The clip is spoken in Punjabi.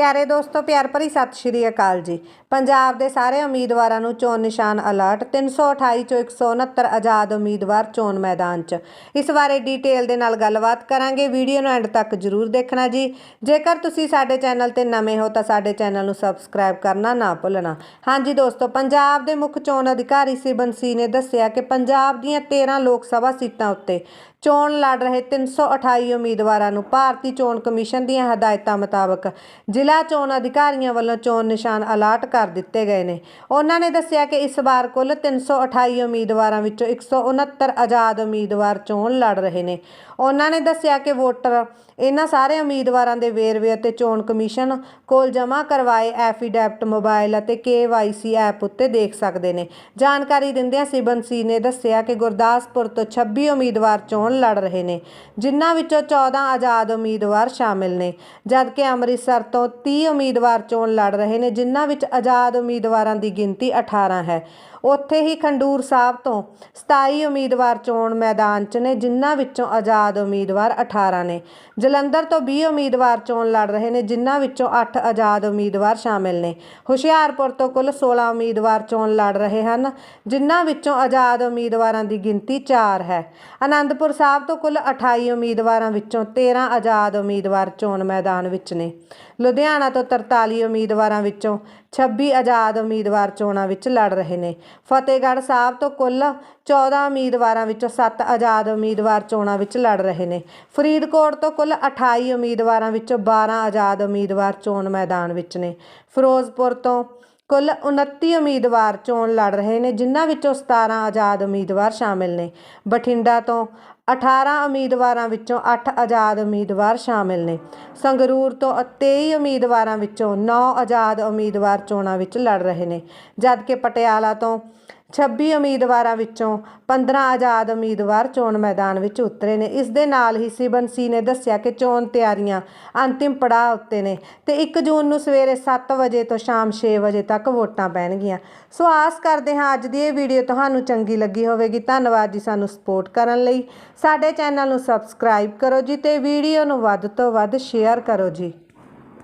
ਪਿਆਰੇ ਦੋਸਤੋ, ਪਿਆਰ ਭਰੀ ਸਤਿ ਸ਼੍ਰੀ ਅਕਾਲ ਜੀ। ਪੰਜਾਬ ਦੇ ਸਾਰੇ ਉਮੀਦਵਾਰਾਂ ਨੂੰ ਚੋਣ ਨਿਸ਼ਾਨ ਅਲਰਟ 328 ਚੋਂ 169 ਆਜ਼ਾਦ ਉਮੀਦਵਾਰ ਚੋਣ ਮੈਦਾਨ 'ਚ। ਇਸ ਬਾਰੇ ਡੀਟੇਲ ਦੇ ਨਾਲ ਗੱਲਬਾਤ ਕਰਾਂਗੇ, ਵੀਡੀਓ ਨੂੰ ਐਂਡ ਤੱਕ ਜਰੂਰ ਦੇਖਣਾ ਜੀ। ਜੇਕਰ ਤੁਸੀਂ ਸਾਡੇ ਚੈਨਲ ਤੇ ਨਵੇਂ ਹੋ, ਤਾਂ ਸਾਡੇ ਚੈਨਲ ਨੂੰ ਸਬਸਕ੍ਰਾਈਬ ਕਰਨਾ ਨਾ ਭੁੱਲਣਾ। ਹਾਂਜੀ ਦੋਸਤੋ, ਪੰਜਾਬ ਦੇ ਮੁੱਖ ਚੋਣ ਅਧਿਕਾਰੀ ਸਿਬੰਸੀ ਨੇ ਦੱਸਿਆ ਕਿ ਪੰਜਾਬ ਦੀਆਂ 13 ਲੋਕ ਸਭਾ ਸੀਟਾਂ ਉੱਤੇ ਚੋਣ ਲੜ ਰਹੇ 328 ਉਮੀਦਵਾਰਾਂ ਨੂੰ ਭਾਰਤੀ ਚੋਣ ਕਮਿਸ਼ਨ ਦੀਆਂ ਹਦਾਇਤਾਂ ਮੁਤਾਬਕ ਜ਼ਿਲ੍ਹਾ ਚੋਣ ਅਧਿਕਾਰੀਆਂ ਵੱਲੋਂ ਚੋਣ ਨਿਸ਼ਾਨ ਅਲਾਟ ਕਰ ਦਿੱਤੇ ਗਏ ਨੇ। ਉਹਨਾਂ ਨੇ ਦੱਸਿਆ ਕਿ ਇਸ ਵਾਰ ਕੁੱਲ 328 ਉਮੀਦਵਾਰਾਂ ਵਿੱਚੋਂ 169 ਆਜ਼ਾਦ ਉਮੀਦਵਾਰ ਚੋਣ ਲੜ ਰਹੇ ਨੇ। ਉਹਨਾਂ ਨੇ ਦੱਸਿਆ ਕਿ ਵੋਟਰ ਇਹਨਾਂ ਸਾਰੇ ਉਮੀਦਵਾਰਾਂ ਦੇ ਵੇਰਵੇ ਅਤੇ ਚੋਣ ਕਮਿਸ਼ਨ ਕੋਲ ਜਮ੍ਹਾਂ ਕਰਵਾਏ ਐਫੀਡੈਵਿਟ ਮੋਬਾਈਲ ਅਤੇ KYC ਐਪ ਉੱਤੇ ਦੇਖ ਸਕਦੇ ਨੇ। ਜਾਣਕਾਰੀ ਦਿੰਦਿਆਂ ਸਿਬਨ ਸੀ ਨੇ ਦੱਸਿਆ ਕਿ ਗੁਰਦਾਸਪੁਰ ਤੋਂ 26 ਉਮੀਦਵਾਰ ਚੋਣ ਲੜ ਰਹੇ ਨੇ, ਜਿਨ੍ਹਾਂ ਵਿੱਚੋਂ 14 ਆਜ਼ਾਦ ਉਮੀਦਵਾਰ ਸ਼ਾਮਿਲ ਨੇ। ਜਦਕਿ ਅੰਮ੍ਰਿਤਸਰ ਤੋਂ 30 ਉਮੀਦਵਾਰ ਚੋਣ ਲੜ ਰਹੇ ਨੇ, ਜਿਨ੍ਹਾਂ ਵਿੱਚ ਆਜ਼ਾਦ ਉਮੀਦਵਾਰਾਂ ਦੀ ਗਿਣਤੀ 18 ਹੈ। ਉੱਥੇ ਹੀ ਖੰਡੂਰ ਸਾਹਿਬ ਤੋਂ 27 ਉਮੀਦਵਾਰ ਚੋਣ ਮੈਦਾਨ 'ਚ ਨੇ, ਜਿਨ੍ਹਾਂ ਵਿੱਚੋਂ ਆਜ਼ਾਦ ਉਮੀਦਵਾਰ 18 ਨੇ। ਜਲੰਧਰ ਤੋਂ 20 ਉਮੀਦਵਾਰ ਚੋਣ ਲੜ ਰਹੇ ਨੇ, ਜਿਨ੍ਹਾਂ ਵਿੱਚੋਂ 8 ਆਜ਼ਾਦ ਉਮੀਦਵਾਰ ਸ਼ਾਮਿਲ ਨੇ। ਹੁਸ਼ਿਆਰਪੁਰ ਤੋਂ ਕੁੱਲ 16 ਉਮੀਦਵਾਰ ਚੋਣ ਲੜ ਰਹੇ ਹਨ, ਜਿਨ੍ਹਾਂ ਵਿੱਚੋਂ ਆਜ਼ਾਦ ਉਮੀਦਵਾਰਾਂ ਦੀ ਗਿਣਤੀ 4 ਹੈ। ਆਨੰਦਪੁਰ ਸਾਹਿਬ ਤੋਂ ਕੁੱਲ 28 ਉਮੀਦਵਾਰਾਂ ਵਿੱਚੋਂ 13 ਆਜ਼ਾਦ ਉਮੀਦਵਾਰ ਚੋਣ ਮੈਦਾਨ ਵਿੱਚ ਨੇ। ਲੁਧਿਆਣਾ ਤੋਂ 43 ਉਮੀਦਵਾਰਾਂ ਵਿੱਚੋਂ 26 ਆਜ਼ਾਦ ਉਮੀਦਵਾਰ ਚੋਣਾਂ ਵਿੱਚ ਲੜ ਰਹੇ ਨੇ। ਫਤਿਹਗੜ੍ਹ ਸਾਹਿਬ ਤੋਂ ਕੁੱਲ 14 ਉਮੀਦਵਾਰਾਂ ਵਿੱਚੋਂ 7 ਆਜ਼ਾਦ ਉਮੀਦਵਾਰ ਚੋਣਾਂ ਵਿੱਚ ਲੜ ਰਹੇ ਨੇ। ਫਰੀਦਕੋਟ ਤੋਂ ਕੁੱਲ 28 ਉਮੀਦਵਾਰਾਂ ਵਿੱਚੋਂ 12 ਆਜ਼ਾਦ ਉਮੀਦਵਾਰ ਚੋਣ ਮੈਦਾਨ ਵਿੱਚ ਨੇ। ਫਿਰੋਜ਼ਪੁਰ ਤੋਂ ਕੁੱਲ 29 ਉਮੀਦਵਾਰ ਚੋਣ ਲੜ ਰਹੇ ਨੇ, ਜਿਨ੍ਹਾਂ ਵਿੱਚੋਂ 17 ਆਜ਼ਾਦ ਉਮੀਦਵਾਰ ਸ਼ਾਮਿਲ ਨੇ। ਬਠਿੰਡਾ ਤੋਂ 18 ਉਮੀਦਵਾਰਾਂ ਵਿੱਚੋਂ 8 ਆਜ਼ਾਦ ਉਮੀਦਵਾਰ ਸ਼ਾਮਿਲ ਨੇ। ਸੰਗਰੂਰ ਤੋਂ 23 ਉਮੀਦਵਾਰਾਂ ਵਿੱਚੋਂ 9 ਆਜ਼ਾਦ ਉਮੀਦਵਾਰ ਚੋਣਾਂ ਵਿੱਚ ਲੜ ਰਹੇ ਨੇ। ਜਦਕਿ ਪਟਿਆਲਾ ਤੋਂ 26 ਉਮੀਦਵਾਰਾਂ ਵਿੱਚੋਂ 15 ਆਜ਼ਾਦ ਉਮੀਦਵਾਰ ਚੋਣ ਮੈਦਾਨ ਵਿੱਚ ਉਤਰੇ ਨੇ। ਇਸ ਦੇ ਨਾਲ ਹੀ ਸਿਬਨਸੀ ਨੇ ਦੱਸਿਆ ਕਿ ਚੋਣ ਤਿਆਰੀਆਂ ਅੰਤਿਮ ਪੜਾਅ ਉੱਤੇ ਨੇ ਤੇ 1 ਜੂਨ ਨੂੰ ਸਵੇਰੇ 7 ਵਜੇ ਤੋਂ ਸ਼ਾਮ 6 ਵਜੇ ਤੱਕ ਵੋਟਾਂ ਪੈਣਗੀਆਂ। ਸੋ ਆਸ ਕਰਦੇ ਹਾਂ ਅੱਜ ਦੀ ਇਹ ਵੀਡੀਓ ਤੁਹਾਨੂੰ ਚੰਗੀ ਲੱਗੀ ਹੋਵੇਗੀ। ਧੰਨਵਾਦ ਜੀ ਸਾਨੂੰ ਸਪੋਰਟ ਕਰਨ ਲਈ। ਸਾਡੇ ਚੈਨਲ ਨੂੰ ਸਬਸਕ੍ਰਾਈਬ ਕਰੋ ਜੀ ਤੇ ਵੀਡੀਓ ਨੂੰ ਵੱਧ ਤੋਂ ਵੱਧ ਸ਼ੇਅਰ ਕਰੋ ਜੀ।